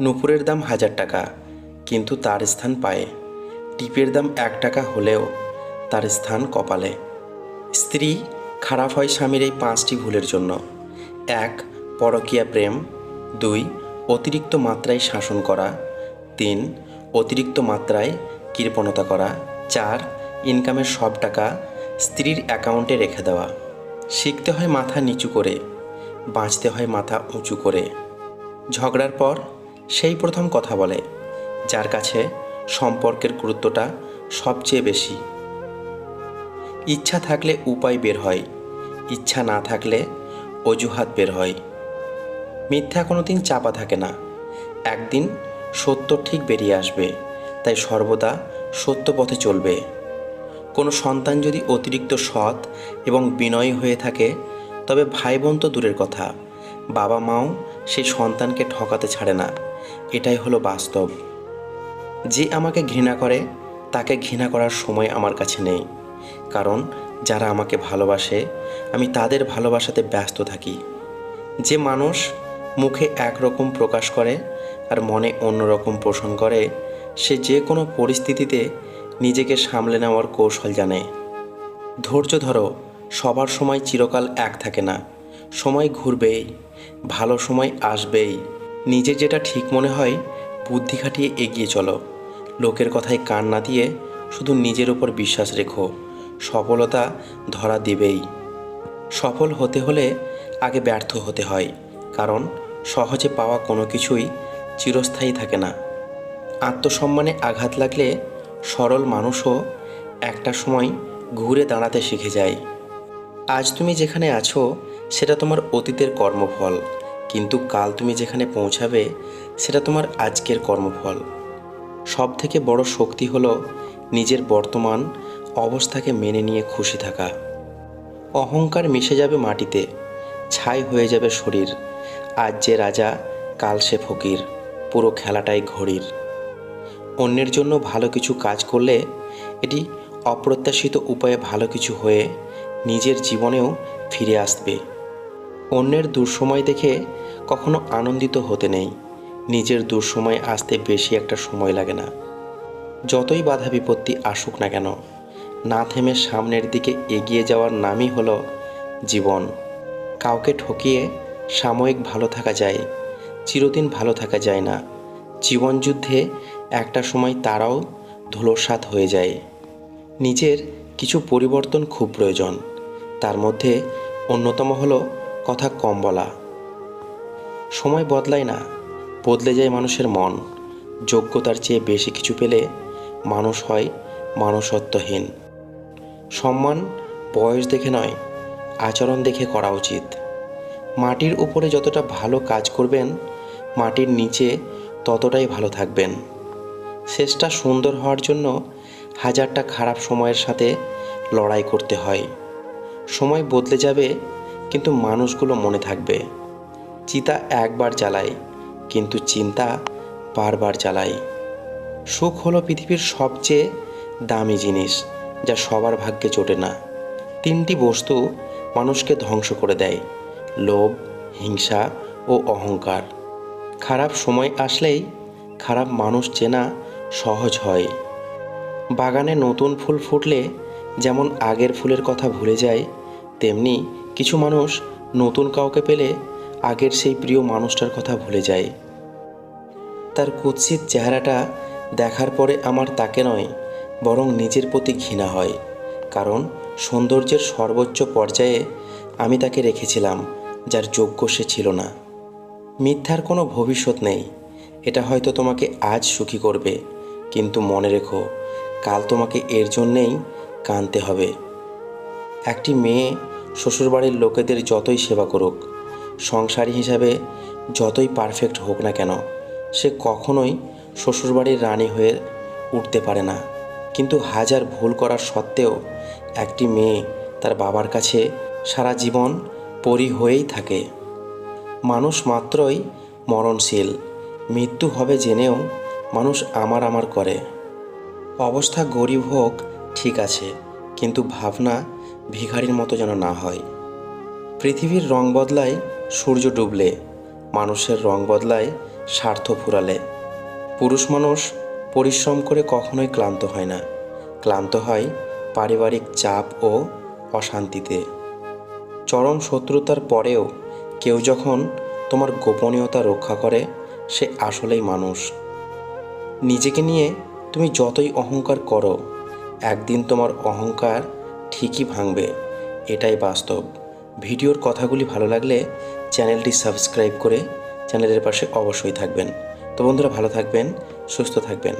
নুপুরের দাম হাজার টাকা, কিন্তু তার স্থান পায়ে। টিপের দাম এক টাকা হলেও তার স্থান কপালে। স্ত্রী খারাপ হয় স্বামীর এই পাঁচটি ভুলের জন্য। এক, পরকীয়া প্রেম। দুই, অতিরিক্ত মাত্রায় শাসন করা। তিন, অতিরিক্ত মাত্রায় কৃপণতা করা। চার, ইনকামের সব টাকা স্ত্রীর অ্যাকাউন্টে রেখে দেওয়া। শিখতে হয় মাথা নিচু করে, বাঁচতে হয় মাথা উঁচু করে। ঝগড়ার পর সেই প্রথম কথা বলে, যার কাছে সম্পর্কের গুরুত্বটা সবচেয়ে বেশি। ইচ্ছা থাকলে উপায় বের হয়, ইচ্ছা না থাকলে অজুহাত বের হয়। মিথ্যা কোনো দিন চাপা থাকে না। একদিন সত্য ঠিক বেরিয়ে আসবে, তাই সর্বদা সত্য পথে চলবে। কোনো সন্তান যদি অতিরিক্ত সৎ এবং বিনয়ী হয়ে থাকে, তবে ভাই বোন তো দূরের কথা বাবা মাও সেই সন্তানকে ঠকাতে ছাড়ে না। এটাই হলো বাস্তব। যে আমাকে ঘৃণা করে, তাকে ঘৃণা করার সময় আমার কাছে নেই। কারণ, যারা আমাকে ভালোবাসে, আমি তাদের ভালোবাসাতে ব্যস্ত থাকি। যে মানুষ মুখে একরকম প্রকাশ করে আর মনে অন্যরকম পোষণ করে, সে যে কোনো পরিস্থিতিতে নিজেকে সামলে নেওয়ার কৌশল জানে। ধৈর্য ধরো, সবার সময় চিরকাল এক থাকে না। সময় ঘুরবেই, ভালো সময় আসবেই। নিজের যেটা ঠিক মনে হয়, বুদ্ধি খাটিয়ে এগিয়ে চলো। লোকের কথায় কান না দিয়ে শুধু নিজের উপর বিশ্বাস রেখো। সফলতা ধরা দেবেই। সফল হতে হলে আগে ব্যর্থ হতে হয়, কারণ সহজে পাওয়া কোনো কিছুই চিরস্থায়ী থাকে না। আত্মসম্মানে আঘাত লাগলে সরল মানুষও একটা সময় ঘুরে দাঁড়াতে শিখে যায়। আজ তুমি যেখানে আছো, সেটা তোমার অতীতের কর্মফল। কিন্তু কাল তুমি যেখানে পৌঁছাবে, সেটা তোমার আজকের কর্মফল। সব থেকে বড় শক্তি হলো নিজের বর্তমান অবস্থাকে মেনে নিয়ে খুশি থাকা। অহংকার মিশে যাবে মাটিতে, ছাই হয়ে যাবে শরীর। আজ যে রাজা, কাল সে ফকির, পুরো খেলাটাই ঘড়ির। অন্যের জন্য ভালো কিছু কাজ করলে, এটি অপ্রত্যাশিত উপায়ে ভালো কিছু হয়ে নিজের জীবনেও ফিরে আসবে। অন্যের দুঃসময় দেখে কখনো আনন্দিত হতে নেই। নিজের দুঃসময় আসতে বেশি একটা সময় লাগে না। যতই বাধা বিপত্তি আসুক না কেন, না থেমে সামনের দিকে এগিয়ে যাওয়ার নামই হলো জীবন। কাউকে ঠকিয়ে সাময়িক ভালো থাকা যায়, চিরদিন ভালো থাকা যায় না। জীবনযুদ্ধে একটা সময় তারাও ধুলোসাৎ হয়ে যায়। নিজের কিছু পরিবর্তন খুব প্রয়োজন। তার মধ্যে অন্যতম হলো কথা কম বলা। সময় বদলায় না, বদলে যায় মানুষের মন। যোগ্যতার চেয়ে বেশি কিছু পেলে মানুষ হয় মানুষত্বহীন। সম্মান বয়স দেখে নয়, আচরণ দেখে করা উচিত। মাটির উপরে যতটা ভালো কাজ করবেন, মাটির নিচে ততটাই ভালো থাকবেন। শেষটা সুন্দর হওয়ার জন্য হাজারটা খারাপ সময়ের সাথে লড়াই করতে হয়। সময় বদলে যাবে, কিন্তু মানুষগুলো মনে থাকবে। চিতা একবার জ্বালায়, কিন্তু চিন্তা বারবার জ্বালায়। সুখ হলো পৃথিবীর সবচেয়ে দামি জিনিস, যা সবার ভাগ্যে জোটে না। তিনটি বস্তু মানুষকে ধ্বংস করে দেয়, লোভ, হিংসা ও অহংকার। খারাপ সময় আসলেই খারাপ মানুষ চেনা সহজ হয়। বাগানে নতুন ফুল ফুটলে যেমন আগের ফুলের কথা ভুলে যায়, তেমনি কিছু মানুষ নতুন কাউকে পেলে আগের সেই প্রিয় মানুষটার কথা ভুলে যায়। তার কুৎসিত চেহারাটা দেখার পরে আমার তাকে নয়, বরং নিজের প্রতি ঘৃণা হয়, কারণ সৌন্দর্যের সর্বোচ্চ পর্যায়ে আমি তাকে রেখেছিলাম, যার যোগ্য সে ছিল না। মিথ্যার কোনো ভবিষ্যৎ নেই, এটা হয়তো তোমাকে আজ সুখী করবে, কিন্তু মনে রেখো, কাল তোমাকে এর জন্যেই কানতে হবে। একটি মেয়ে শ্বশুরবাড়ির লোকেদের যতই সেবা করুক সংসারী হিসাবে যতই পারফেক্ট হোক না কেন, সে কখনোই শ্বশুরবাড়ির রানী হয়ে উঠতে পারে না। কিন্তু হাজার ভুল করার সত্ত্বেও একটি মেয়ে তার বাবার কাছে সারা জীবন পরি হয়েই থাকে। মানুষ মাত্রই মরণশীল, মৃত্যু হবে জেনেও মানুষ আমার আমার করে। অবস্থা গরিব হোক ঠিক আছে, কিন্তু ভাবনা ভিখারির মতো যেন না হয়। পৃথিবীর রং বদলায় সূর্য ডুবলে, মানুষের রং বদলায় স্বার্থ ফুরালে। পুরুষ মানুষ পরিশ্রম করে কখনোই ক্লান্ত হয় না। ক্লান্ত হয় পারিবারিক চাপ ও অশান্তিতে। চরম শত্রুতার পরেও কেউ যখন তোমার গোপনীয়তা রক্ষা করে, সে আসলেই মানুষ। নিজেকে নিয়ে তুমি যতই অহংকার করো, একদিন তোমার অহংকার ঠিকই ভাঙবে, এটাই বাস্তব। ভিডিওর কথাগুলি ভালো লাগলে চ্যানেলটি সাবস্ক্রাইব করে চ্যানেলের পাশে অবশ্যই থাকবেন। তো বন্ধুরা, ভালো থাকবেন, সুস্থ থাকবেন।